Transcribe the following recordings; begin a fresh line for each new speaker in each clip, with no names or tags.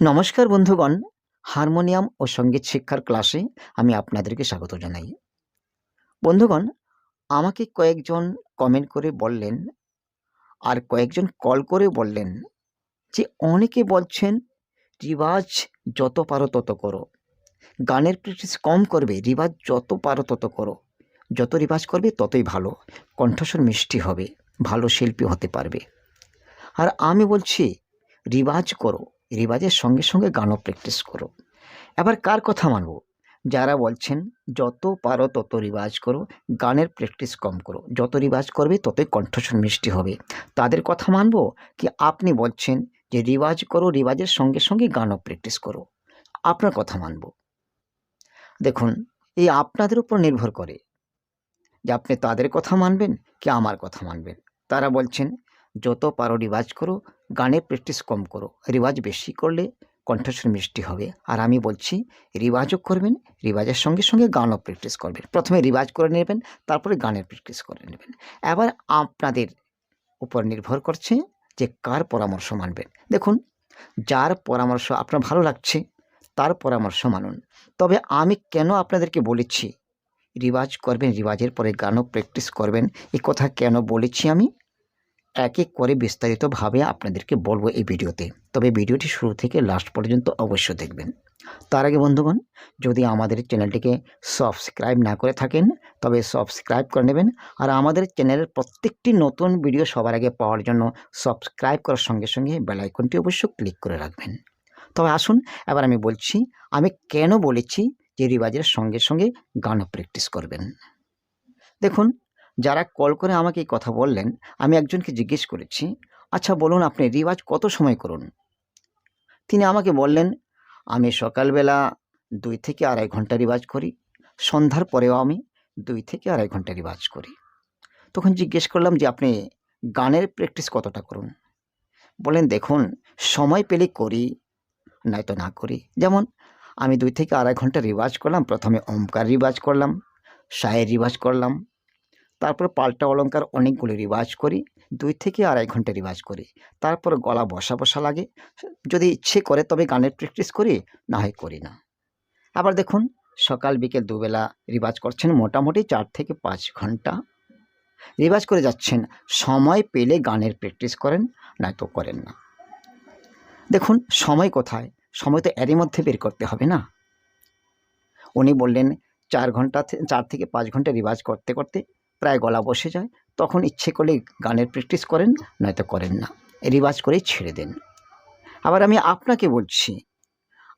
নমস্কার বন্ধুগণ। হারমোনিয়াম ও সংগীত শিক্ষার ক্লাসে আমি আপনাদেরকে স্বাগত জানাই। বন্ধুগণ, আমাকে কয়েকজন কমেন্ট করে বললেন আর কয়েকজন কল করে বললেন যে অনেকে বলছেন রিবাজ যত পারো তত করো। গানের প্র্যাকটিস কম করবে রিবাজ যত পারো তত করো। যত রিবাজ করবে ততই ভালো। কণ্ঠস্বর মিষ্টি হবে, ভালো শিল্পী হতে পারবে। আর আমি বলছি রিবাজ করো। রিবাজের সঙ্গে সঙ্গে গানও প্র্যাকটিস করো। এবার কার কথা মানব? যারা বলছেন, যত পারো তত রিবাজ করো, গানের প্র্যাকটিস কম করো। যত রিবাজ করবে, ততই কণ্ঠস্বর মিষ্টি হবে। তাদের কথা মানব? কি আপনি বলছেন যে, রিবাজ করো, রিবাজের সঙ্গে সঙ্গে গানও প্র্যাকটিস করো। আপনার কথা মানব। দেখুন, এই আপনাদের উপর নির্ভর করে। যে আপনি তাদের কথা মানবেন, কি আমার কথা মানবেন? তারা বলছেন, যত পারো রিবাজ করো গানের প্র্যাকটিস কম করো। রিওয়াজ বেশি করলে কণ্ঠস্বর মিষ্টি হবে। আর আমি বলছি, রিওয়াজও করবেন, রিওয়াজের সঙ্গে সঙ্গে গানও প্র্যাকটিস করবেন। প্রথমে রিওয়াজ করে নেবেন, তারপরে গানের প্র্যাকটিস করে নেবেন। এবার আপনাদের উপর নির্ভর করছে যে কার পরামর্শ মানবেন। দেখুন, যার পরামর্শ আপনার ভালো লাগছে, তার পরামর্শ মানুন। তবে আমি কেন আপনাদেরকে বলেছি, রিওয়াজ করবেন, রিওয়াজের পরে গানও প্র্যাকটিস করবেন এই কথা কেন বলেছি আমি? এক এক করে বিস্তারিতভাবে আপনাদেরকে বলব এই ভিডিওতে। তবে ভিডিওটি শুরু থেকে লাস্ট পর্যন্ত অবশ্যই দেখবেন। তার আগে বন্ধুগণ, যদি আমাদের চ্যানেলটিকে সাবস্ক্রাইব না করে থাকেন, তবে সাবস্ক্রাইব করে নেবেন। আর আমাদের চ্যানেলের প্রত্যেকটি নতুন ভিডিও সবার আগে পাওয়ার জন্য সাবস্ক্রাইব করার সঙ্গে সঙ্গে বেলাইকনটি অবশ্যই ক্লিক করে রাখবেন। তবে আসুন, এবার আমি বলছি, আমি কেন বলেছি যে রিবাজের সঙ্গে সঙ্গে গানও প্র্যাকটিস করবেন? দেখুন যারা কল করে আমাকে এই কথা বললেন, আমি একজনকে জিজ্ঞেস করেছি আচ্ছা বলুন আপনি রিওয়াজ কত সময় করুন? তিনি আমাকে বললেন, আমি সকালবেলা দুই থেকে আড়াই ঘণ্টা রিওয়াজ করি, সন্ধ্যার পরেও আমি দুই থেকে আড়াই ঘণ্টা রিওয়াজ করি। তখন জিজ্ঞেস করলাম যে আপনি গানের প্র্যাকটিস কতটা করুন? বলেন দেখুন, সময় পেলে করি, নয়তো না করি। যেমন, আমি দুই থেকে আড়াই ঘণ্টা রিওয়াজ করলাম, প্রথমে ওমকার রিওয়াজ করলাম সায়ের রিওয়াজ করলাম তারপর পাল্টা অলঙ্কার অনেকগুলি রিওয়াজ করি, দুই থেকে আড়াই ঘণ্টা রিওয়াজ করি। তারপর গলা বসা বসা লাগে। যদি ইচ্ছে করে তবে গানের প্র্যাকটিস করি, না হয় করি না। আবার দেখুন, সকাল, বিকেল দুবেলা রিওয়াজ করছেন মোটামুটি চার থেকে পাঁচ ঘণ্টা। রিওয়াজ করে যাচ্ছেন, সময় পেলে গানের প্র্যাকটিস করেন, নয়তো করেন না। দেখুন, সময় কোথায়? সময় তো এরই মধ্যে বের করতে হবে না? উনি বললেন, চার ঘণ্টা চার থেকে পাঁচ ঘণ্টা রিওয়াজ করতে করতে প্রায় গলা বসে যায়। তখন ইচ্ছে করলে গানের প্র্যাকটিস করেন, নয়তো করেন না। রিওয়াজ করেই ছেড়ে দেন। আবার আমি আপনাকে বলছি,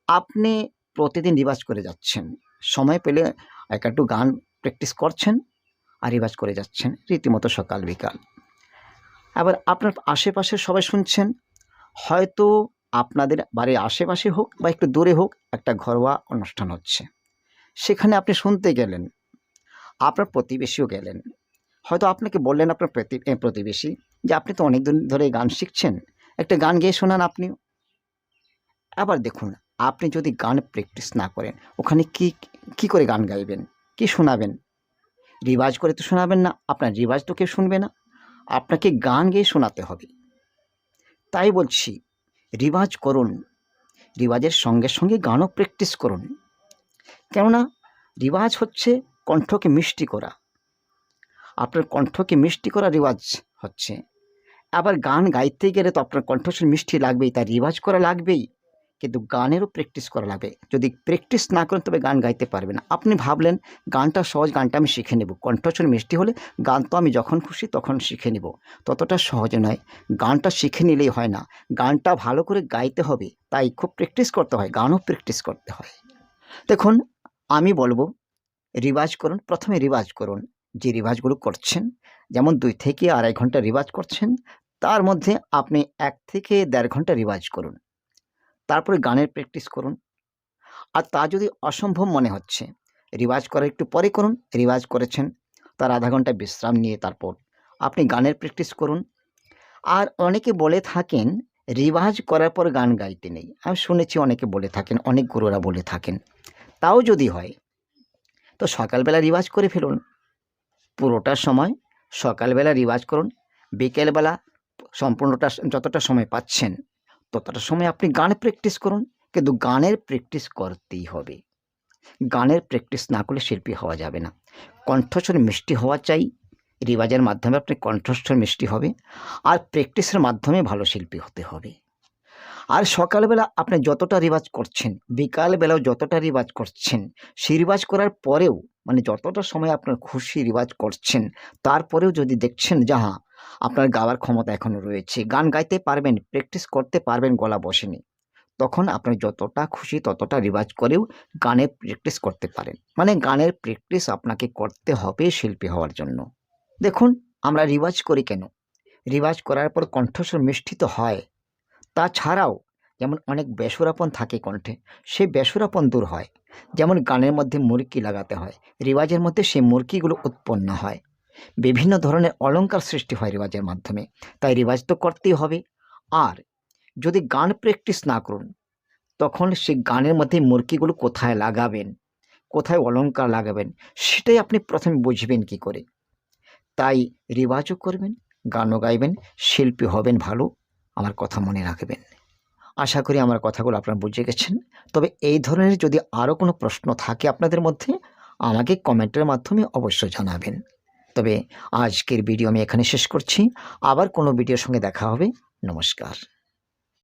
আপনি প্রতিদিন রিওয়াজ করে যাচ্ছেন। সময় পেলে এক একটু গান প্র্যাকটিস করছেন আর রিওয়াজ করে যাচ্ছেন, রীতিমতো সকাল বিকাল। আবার আপনার আশেপাশে সবাই শুনছেন, হয়তো আপনাদের বাড়ির আশেপাশে হোক বা একটু দূরে হোক একটা ঘরোয়া অনুষ্ঠান হচ্ছে। সেখানে আপনি শুনতে গেলেন আপনার প্রতিবেশীও গেলেন। হয়তো আপনাকে বললেন আপনার প্রতি- প্রতিবেশী যে আপনি তো অনেক দিন ধরে গান শিখছেন। একটা গান গেয়ে শোনান আপনিও। আবার দেখুন, আপনি যদি গান প্র্যাকটিস না করেন, ওখানে কি কি করে গান গাইবেন? কি শোনাবেন? রিওয়াজ করে তো শোনাবেন না, আপনার রিওয়াজ তো কেউ শুনবে না। আপনাকে গান গেয়ে শোনাতে হবে। তাই বলছি রিওয়াজ করুন। রিওয়াজের সঙ্গে সঙ্গে গানও প্র্যাকটিস করুন। কেননা রিওয়াজ হচ্ছে কণ্ঠকে মিষ্টি করা। আপনার কণ্ঠকে মিষ্টি করা রিওয়াজ হচ্ছে। আবার গান গাইতে গেলে তো আপনার কণ্ঠস্বর মিষ্টি লাগবেই তাই রিওয়াজ করা লাগবেই, কিন্তু গানেরও প্র্যাকটিস করা লাগবে যদি প্র্যাকটিস না করেন তবে গান গাইতে পারবে না। আপনি ভাবলেন, গানটা সহজ, গানটা আমি শিখে নেব। কণ্ঠস্বর মিষ্টি হলে গান তো আমি যখন খুশি তখন শিখে নেব। ততটা সহজ নয়। গানটা শিখে নিলেই হয় না। গানটা ভালো করে গাইতে হবে, তাই খুব প্র্যাকটিস করতে হয়, গানও প্র্যাকটিস করতে হয়। দেখুন, আমি বলব রিওয়াজ করুন, প্রথমে রিওয়াজ করুন যে রিওয়াজগুলো করছেন। যেমন দুই থেকে আড়াই ঘণ্টা রিওয়াজ করছেন, তার মধ্যে আপনি এক থেকে দেড় ঘণ্টা রিওয়াজ করুন। তারপরে গানের প্র্যাকটিস করুন। আর তা যদি অসম্ভব মনে হচ্ছে রিওয়াজ করার একটু পরে করুন রিওয়াজ করেছেন, তার আধা ঘণ্টা বিশ্রাম নিয়ে তারপর আপনি গানের প্র্যাকটিস করুন। আর অনেকে বলে থাকেন রিওয়াজ করার পর গান গাইতে নেই। আমি শুনেছি অনেকে বলে থাকেন, অনেক গুরুরা বলে থাকেন। তাও যদি হয় তো সকালবেলা রিওয়াজ করে ফেলুন। পুরোটা সময় সকালবেলা রিওয়াজ করুন। বিকেলবেলা সম্পূর্ণটা যতটা সময় পাচ্ছেন, ততটা সময় আপনি গান প্র্যাকটিস করুন। কিন্তু গানের প্র্যাকটিস করতেই হবে। গানের প্র্যাকটিস না করলে শিল্পী হওয়া যাবে না। কণ্ঠস্বর মিষ্টি হওয়া চাই। রিওয়াজের মাধ্যমে আপনি কণ্ঠস্বর মিষ্টি হবে। আর প্র্যাকটিসের মাধ্যমে ভালো শিল্পী হতে হবে। আর সকালবেলা আপনি যতটা রিওয়াজ করছেন, বিকালবেলাও যতটা রিওয়াজ করছেন, সেই রিওয়াজ করার পরেও মানে যতটা সময় আপনার খুশি রিওয়াজ করছেন, তারপরেও যদি দেখছেন যাহা আপনার গাওয়ার ক্ষমতা এখনও রয়েছে। গান গাইতে পারবেন, প্র্যাকটিস করতে পারবেন, গলা বসেনি। তখন আপনি যতটা খুশি ততটা রিওয়াজ করেও গানের প্র্যাকটিস করতে পারেন। মানে গানের প্র্যাকটিস আপনাকে করতে হবে শিল্পী হওয়ার জন্য। দেখুন, আমরা রিওয়াজ করি কেন? রিওয়াজ করার পর কণ্ঠস্বর মিষ্টি তো হয়। তাছাড়াও যেমন অনেক বেসুরাপন থাকে কণ্ঠে, সেই বেসুরাপন দূর হয়। যেমন গানের মধ্যে মুরকি লাগাতে হয়, রিওয়াজের মধ্যে সেই মুরকিগুলো উৎপন্ন হয়। বিভিন্ন ধরনের অলঙ্কার সৃষ্টি হয় রিওয়াজের মাধ্যমে, তাই রিওয়াজ তো করতেই হবে। আর যদি গান প্র্যাকটিস না করুন, তখন সেই গানের মধ্যে মুরকিগুলো কোথায় লাগাবেন, কোথায় অলঙ্কার লাগাবেন, সেটাই আপনি প্রথমে বুঝবেন কি করে। তাই রিওয়াজও করবেন, গানও গাইবেন, শিল্পী হবেন ভালো। আমার কথা মনে রাখবেন। আশা করি আমার কথাগুলো আপনারা বুঝে গেছেন। তবে এই ধরনের যদি আরও কোনো প্রশ্ন থাকে আপনাদের মধ্যে, আমাকে কমেন্টের মাধ্যমে অবশ্যই জানাবেন। তবে আজকের ভিডিও আমি এখানে শেষ করছি। আবার কোনো ভিডিওর সঙ্গে দেখা হবে। নমস্কার।